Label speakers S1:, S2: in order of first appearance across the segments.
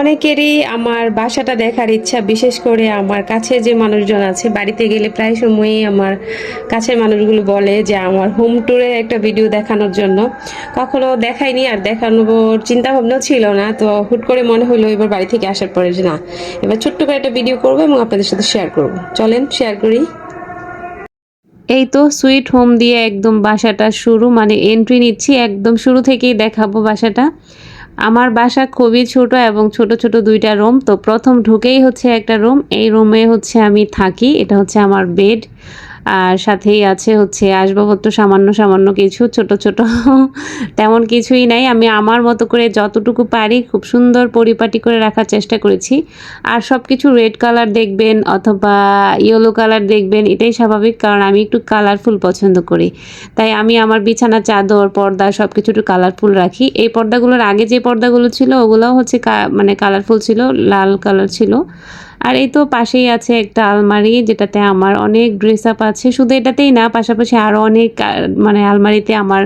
S1: অনেকেরই আমার বাসাটা দেখার ইচ্ছা, বিশেষ করে আমার কাছে যে মানুষজন আছে, বাড়িতে গেলে প্রায় সময়ই আমার কাছের মানুষগুলো বলে যে আমার হোম ট্যুরের একটা ভিডিও দেখানোর জন্য। কখনো দেখাইনি আর দেখানোর চিন্তা ভাবনাও ছিল না, তো হুট করে মনে হলো এবার বাড়ি থেকে আসার পরে যে না, এবার ছোট্ট করে একটা ভিডিও করব এবং আপনাদের সাথে শেয়ার করব। চলেন শেয়ার করি। এই তো সুইট হোম দিয়ে একদম বাসাটা শুরু মানে এন্ট্রি নিচ্ছি, একদম শুরু থেকেই দেখাবো বাসাটা। আমার বাসা খুবই ছোট এবং ছোট ছোট দুইটা রুম, তো প্রথম ঢুকেই হচ্ছে একটা রুম। এই রুমে হচ্ছে আমি থাকি, এটা হচ্ছে আমার বেড। আর সাথেই আছে হচ্ছে আসবাবপত্র, সামান্য সামান্য কিছু, ছোট ছোট তেমন কিছুই নাই। আমি আমার মতো করে যতটুকু পারি খুব সুন্দর পরিপাটি করে রাখার চেষ্টা করেছি। আর সব কিছু রেড কালার দেখবেন অথবা ইয়েলো কালার দেখবেন, এটাই স্বাভাবিক কারণ আমি একটু কালারফুল পছন্দ করি। তাই আমি আমার বিছানা, চাদর, পর্দা সব কিছু একটু কালারফুল রাখি। এই পর্দাগুলোর আগে যে পর্দাগুলো ছিল, ওগুলোও হচ্ছে মানে কালারফুল ছিল, লাল কালার ছিল। আর এই তো পাশেই আছে একটা আলমারি যেটাতে আমার অনেক ড্রেস আপ আছে। শুধু এটাতেই না, পাশাপাশি আরও অনেক মানে আলমারিতে আমার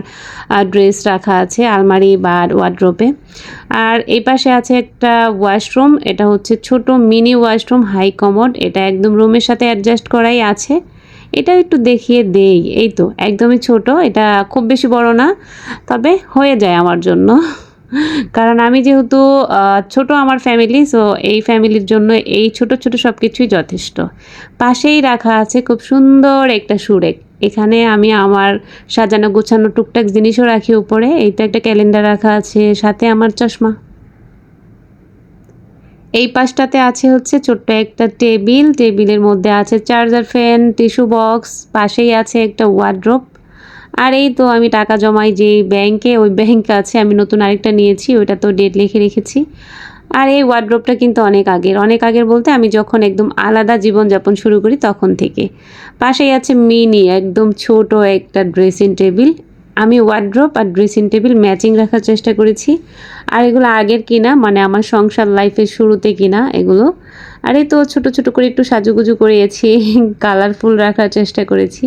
S1: ড্রেস রাখা আছে আলমারি বা ওয়ার্ড্রোপে আর এই পাশে আছে একটা ওয়াশরুম এটা হচ্ছে ছোট মিনি ওয়াশরুম হাই কমোড এটা একদম রুমের সাথে অ্যাডজাস্ট করাই আছে। এটা একটু দেখিয়ে দেই, এই তো, একদমই ছোট, এটা খুব বেশি বড় না, তবে হয়ে যায় আমার জন্য। কারণ আমি যেহেতু ছোট আমার ফ্যামিলি সো এই ফ্যামিলির জন্য এই ছোট ছোট সব কিছুই যথেষ্ট। পাশেই রাখা আছে খুব সুন্দর একটা সুরেক। এখানে আমি আমার সাজানো গোছানো টুকটাক জিনিসও রাখি উপরে। এই তো একটা ক্যালেন্ডার রাখা আছে, সাথে আমার চশমা। এই পাশটাতে আছে হচ্ছে ছোট্ট একটা টেবিল। টেবিলের মধ্যে আছে চার্জার ফ্যান টিস্যু বক্স পাশেই আছে একটা ওয়ার্ড্রোপ আর এই তো আমি টাকা জমাই যে ব্যাংকে, ওই ব্যাংক আছে, আমি নতুন আরেকটা নিয়েছি, ওইটা তো ডেট লিখে রেখেছি। আর এই ওয়ার্ড্রোপটা কিন্তু অনেক আগের। অনেক আগের বলতে আমি যখন একদম আলাদা জীবনযাপন শুরু করি তখন থেকে। পাশেই আছে মিনি একদম ছোট একটা ড্রেসিং টেবিল আমি ওয়ার্ড্রোপ আর ড্রেসিং টেবিল ম্যাচিং রাখার চেষ্টা করেছি। আর এগুলো আগের কিনা মানে আমার সংসার লাইফের শুরুতে কিনা, এগুলো। আর এই তো ছোট ছোট করে একটু সাজুগুজু করিয়েছি কালারফুল রাখার চেষ্টা করেছি।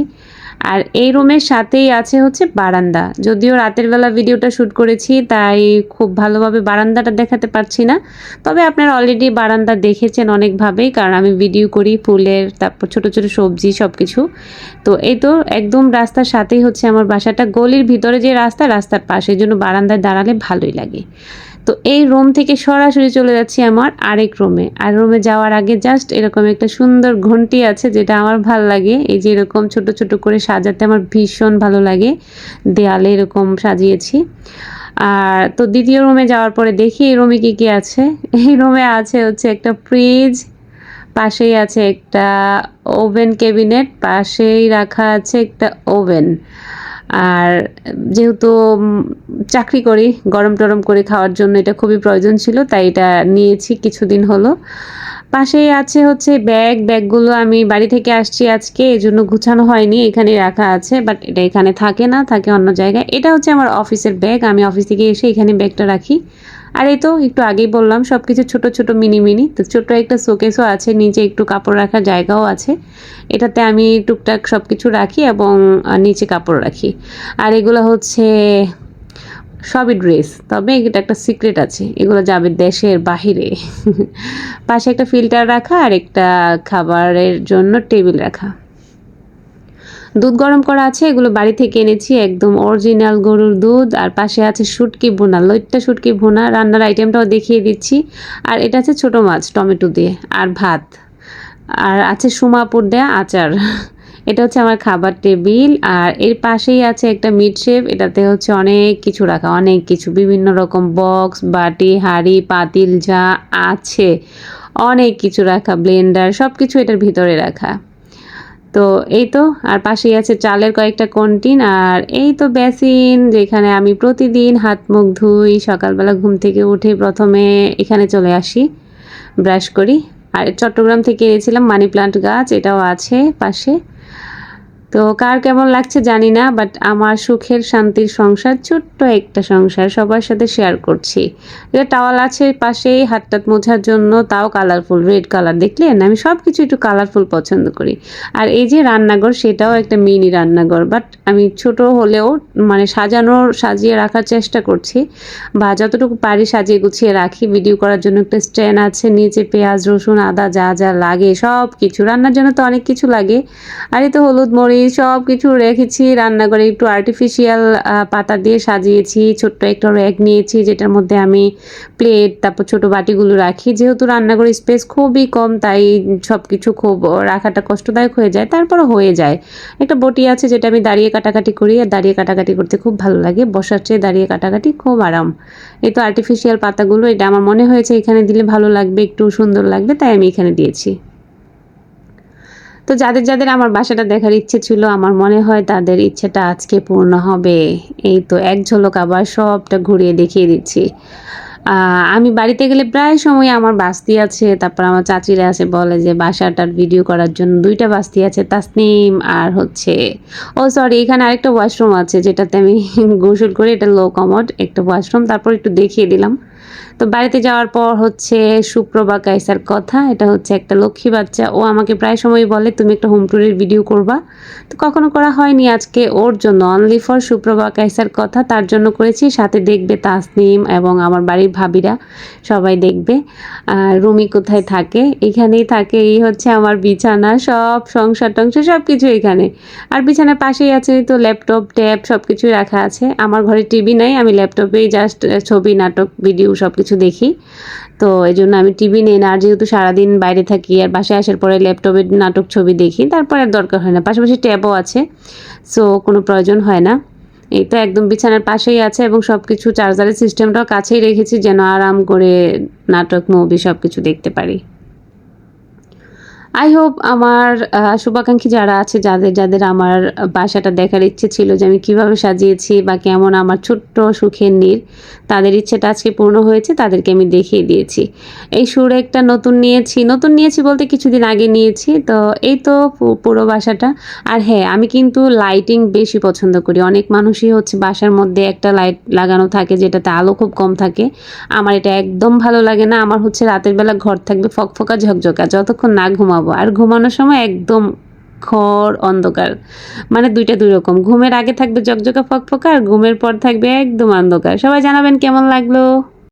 S1: আর এই রুমের সাথেই আছে হচ্ছে বারান্দা। যদিও রাতের বেলা ভিডিওটা শ্যুট করেছি, তাই খুব ভালোভাবে বারান্দাটা দেখাতে পারছি না। তবে আপনারা অলরেডি বারান্দা দেখেছেন অনেকভাবেই, কারণ আমি ভিডিও করি ফুলের, তারপর ছোট ছোট সবজি সব কিছু তো এই তো একদম রাস্তার সাথেই হচ্ছে আমার বাসাটা। গলির ভিতরে যে রাস্তা, রাস্তার পাশে। জন্য বারান্দায় দাঁড়ালে ভালোই লাগে। তো এই রুম থেকে সরাসরি চলে যাচ্ছি আমার আরেক রুমে আর রুমে যাওয়ার আগে জাস্ট এরকম একটা সুন্দর ঘন্টি আছে যেটা আমার ভালো লাগে। এই যে এরকম ছোট ছোট করে সাজাতে আমার ভীষণ ভালো লাগে। দেয়ালে এরকম সাজিয়েছি। আর তো দ্বিতীয় রুমে যাওয়ার পরে দেখি এই রুমে কী কী আছে। এই রুমে আছে হচ্ছে একটা ফ্রিজ পাশেই আছে একটা ওভেন ক্যাবিনেট পাশেই রাখা আছে একটা ওভেন আর যেহেতু চাকরি করি, গরম টরম করে খাওয়ার জন্য এটা খুবই প্রয়োজন ছিল, তাই এটা নিয়েছি, কিছুদিন হলো। পাশেই আছে হচ্ছে ব্যাগ, ব্যাগগুলো আমি বাড়ি থেকে আসছি আজকে এই জন্য গুছানো হয়নি, এখানে রাখা আছে বাট এটা এখানে থাকে না, থাকে অন্য জায়গায়। এটা হচ্ছে আমার অফিসের ব্যাগ, আমি অফিস থেকে এসে এখানে ব্যাগটা রাখি। আর এই তো, একটু আগেই বললাম সব কিছু ছোটো ছোটো মিনি মিনি তো ছোট্ট একটা শোকেসও আছে, নিচে একটু কাপড় রাখার জায়গাও আছে। এটাতে আমি টুকটাক সব কিছু রাখি এবং নিচে কাপড় রাখি। আর এগুলো হচ্ছে সবই ড্রেস, তবে এটা একটা সিক্রেট আছে, এগুলো যাবে দেশের বাহিরে। পাশে একটা ফিল্টার রাখা আর একটা খাবারের জন্য টেবিল রাখা। দুধ গরম করা আছে, এগুলো বাড়ি থেকে এনেছি, একদম অরিজিনাল গরুর দুধ। আর পাশে আছে শুটকি ভুনা, লইট্টা শুটকি ভুনা, রান্নার আইটেমটাও দেখিয়ে দিচ্ছি। আর এটা আছে ছোট মাছ, টমেটো দিয়ে, আর ভাত। আর আছে সুমাপুর দেয়া আচার। এটা হচ্ছে আমার খাবার টেবিল, আর এর পাশেই আছে একটা মিট শেপ এটাতে হচ্ছে অনেক কিছু রাখা, অনেক কিছু, বিভিন্ন রকম বক্স, বাটি, হাঁড়ি, পাতিল যা আছে, অনেক কিছু রাখা, ব্লেন্ডার সব কিছু এটার ভিতরে রাখা। তো এই তো, আর পাশেই আছে চালের কয়েকটা কন্টিন আর এই তো বেসিন, যেখানে আমি প্রতিদিন হাত মুখ ধুই, সকালবেলা ঘুম থেকে উঠে প্রথমে এখানে চলে আসি, ব্রাশ করি। আর চট্টগ্রাম থেকে এনেছিলাম মানি প্লান্ট গাছ এটাও আছে পাশে। তো কার কেমন লাগছে জানি না বাট আমার সুখের, শান্তির সংসার, ছোট্ট একটা সংসার সবার সাথে শেয়ার করছি। এটা টাওয়াল আছে পাশেই হাত টাত মোছার জন্য, তাও কালারফুল রেড কালার দেখলেন? আমি সব কিছু একটু কালারফুল পছন্দ করি। আর এই যে রান্নাঘর, সেটাও একটা মিনি রান্নাঘর বাট আমি ছোট হলেও মানে সাজানোর সাজিয়ে রাখার চেষ্টা করছি। বা যতটুকু পারি সাজিয়ে গুছিয়ে রাখি। ভিডিও করার জন্য একটা স্ট্যান্ড আছে, নিচে পেঁয়াজ, রসুন, আদা, যা যা লাগে সব কিছু রান্নার জন্য তো অনেক কিছু লাগে। আর এই তো হলুদ, মরিচ সব কিছু রেখেছি রান্নাঘরে একটু আর্টিফিশিয়াল পাতা দিয়ে সাজিয়েছি, ছোট্ট একটা র্যাক নিয়েছি যেটার মধ্যে আমি প্লেট তারপর ছোট বাটিগুলো রাখি। যেহেতু রান্নাঘরের স্পেস খুবই কম, তাই সব কিছু খুব রাখাটা কষ্টদায়ক হয়ে যায় তারপরে হয়ে যায়। একটা বটি আছে যেটা আমি দাঁড়িয়ে কাটাকাটি করি, আর দাঁড়িয়ে কাটাকাটি করতে খুব ভালো লাগে। বসার চেয়ে দাঁড়িয়ে কাটাকাটি খুব আরাম। এই তো আর্টিফিশিয়াল পাতাগুলো, এটা আমার মনে হয়েছে এখানে দিলে ভালো লাগবে, একটু সুন্দর লাগবে, তাই আমি এখানে দিয়েছি। তো যাদের যাদের আমার বাসাটা দেখার ইচ্ছে ছিল, আমার মনে হয় তাদের ইচ্ছেটা আজকে পূর্ণ হবে। এই তো এক ঝলক আবার সবটা ঘুরিয়ে দেখিয়ে দিচ্ছি। আমি বাড়িতে গেলে প্রায় সময় আমার বাস্তি আছে, তারপর আমার চাচিরা আছে বলে যে বাসাটার ভিডিও করার জন্য দুইটা বাস্তি আছে, তাসনিম আর হচ্ছে, ও সরি এখানে আরেকটা ওয়াশরুম আছে, যেটাতে আমি গোসল করি এটা লো কমোড একটা ওয়াশরুম তারপর একটু দেখিয়ে দিলাম। তো বাড়িতে যাওয়ার পর হচ্ছে সুপ্রভা কাইসার কথা, এটা হচ্ছে একটা লক্ষ্মী বাচ্চা। ও আমাকে প্রায় সময় বলে, তুমি একটা হোম ট্যুরের ভিডিও করবা। তো কখনো করা হয়নি আজকে ওর জন্য। অনলি ফর সুপ্রভা কাইসার কথা, তার জন্য করেছি। সাথে দেখবে তাসনিম এবং আমার বাড়ির ভাবিরা সবাই দেখবে। আর রুমি কোথায় থাকে? এখানেই থাকে, এই হচ্ছে আমার বিছানা, সব সংসার টংসার সব কিছু এখানে। আর বিছানার পাশেই আছে তো ল্যাপটপ ট্যাব সব কিছুই রাখা আছে। আমার ঘরে টিভি নাই, আমি ল্যাপটপেই জাস্ট ছবি, নাটক ভিডিও সব কিছু দেখি। তো এই জন্য আমি টিভি নেই না, আর যেহেতু সারাদিন বাইরে থাকি আর বাসায় আসার পরে ল্যাপটপে নাটক ছবি দেখি, তারপর আর দরকার হয় না। পাশাপাশি ট্যাবও আছে সো কোনো প্রয়োজন হয় না। এই তো একদম বিছানার পাশেই আছে এবং সব কিছু চার্জারের সিস্টেমটাও কাছেই রেখেছি যেন আরাম করে নাটক মুভি সব কিছু দেখতে পারি। আই হোপ আমার শুভাকাঙ্ক্ষী যারা আছে, যাদের যাদের আমার বাসাটা দেখার ইচ্ছে ছিল যে আমি কীভাবে সাজিয়েছি বা কেমন আমার ছোট্ট সুখের নীর তাদের ইচ্ছেটা আজকে পূর্ণ হয়েছে, তাদেরকে আমি দেখিয়ে দিয়েছি। এই সুরে একটা নতুন নিয়েছি নতুন নিয়েছি বলতে কিছুদিন আগে নিয়েছি, তো এই তো পুরো বাসাটা। আর হ্যাঁ আমি কিন্তু লাইটিং বেশি পছন্দ করি। অনেক মানুষই হচ্ছে বাসার মধ্যে একটা লাইট লাগানো থাকে যেটাতে আলো খুব কম থাকে। আমার এটা একদম ভালো লাগে না। আমার হচ্ছে রাতের বেলা ঘর থাকবে ফকফকা ঝকঝকা, যতক্ষণ না ঘুমাবো। ঘুমাবো। আর ঘুমানোর সময় একদম ঘর অন্ধকার। মানে দুইটা দুই রকম। ঘুমের আগে থাকবে জকজকা ফকফকা আর ঘুমের পর থাকবে একদম অন্ধকার। সবাই জানাবেন কেমন লাগল?